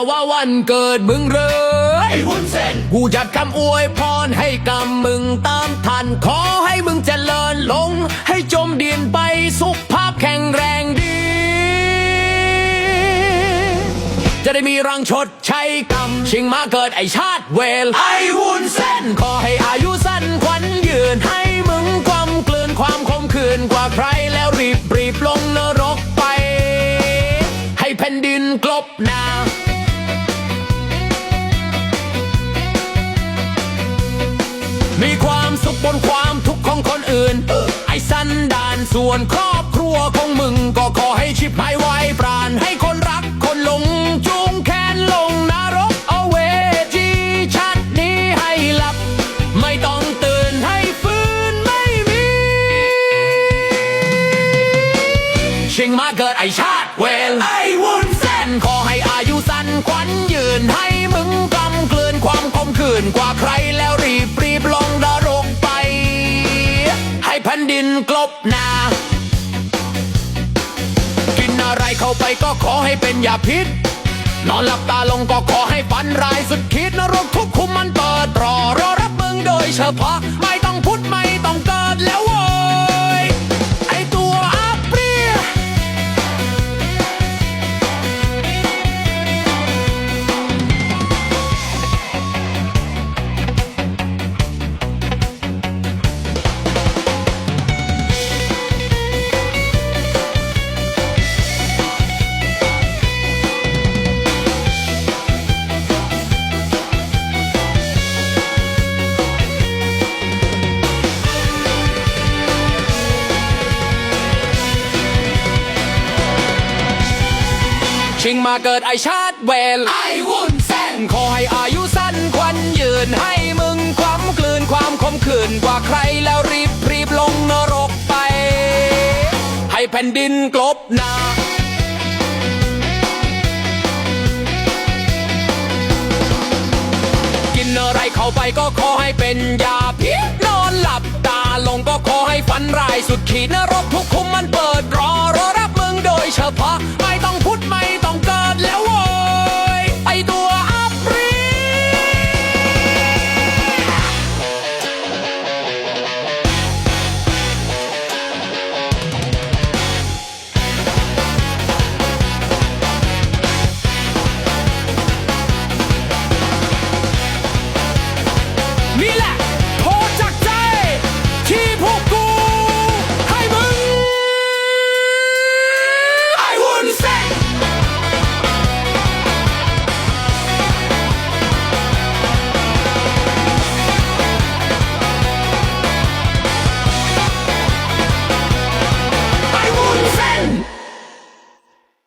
ถ้าว่าวันเกิดมึงเลยไอ้วุ้นเส้นกูจัดคำอวยพรให้กับมึงตามทัน ขอให้มึงเจริญลง ให้จมดินไปสุขภาพแข็งแรงดี จะได้มีรังชดใช้กรรม ชิงมาเกิดไอชาติเวล ไอ้วุ้นเส้น ขอให้อายุสั้นขวัญยืนให้มึงความกลืนความคมคืนกว่าใครแล้วรีบรีบลงนรกไป ให้แผ่นดินกลบหนา บนความทุกข์ของคนอื่น ไอ้สันดานส่วนครอบครัวของมึง ก็ขอให้ชิบหายไว้ปราณ ให้คนรักคนหลงจูงแขนลงนรกเอาเวจีชัดนี้ให้หลับ ไม่ต้องตื่นให้ฟื้นไม่มีชิงมาเกิดไอชาติเวล ไอ้วุ้นเส้นขอให้อายุสั้นขวัญยืนให้ ผ่นดินกลบนา กินอะไรเข้าไปก็ขอให้เป็นยาพิษ นอนหลับตาลงก็ขอให้ฝันร้ายสุดคิดนรกทุกคุมมันเปิดรอรอรับมึงโดยเฉพาะ ชิงมาเกิดไอชาติเวลไอ้วุ้นเส้นขอให้อายุสั้นขวัญยืนให้มึงความกลืนความคมคืนกว่าใครแล้วรีบรีบลงนรกไป ให้แผ่นดินกลบหนากินอะไรเข้าไปก็ขอให้เป็นยาพิษนอนหลับตาลงก็ขอให้ฝันร้ายสุดขีดนรกทุกคุมมันเปิดรอรอ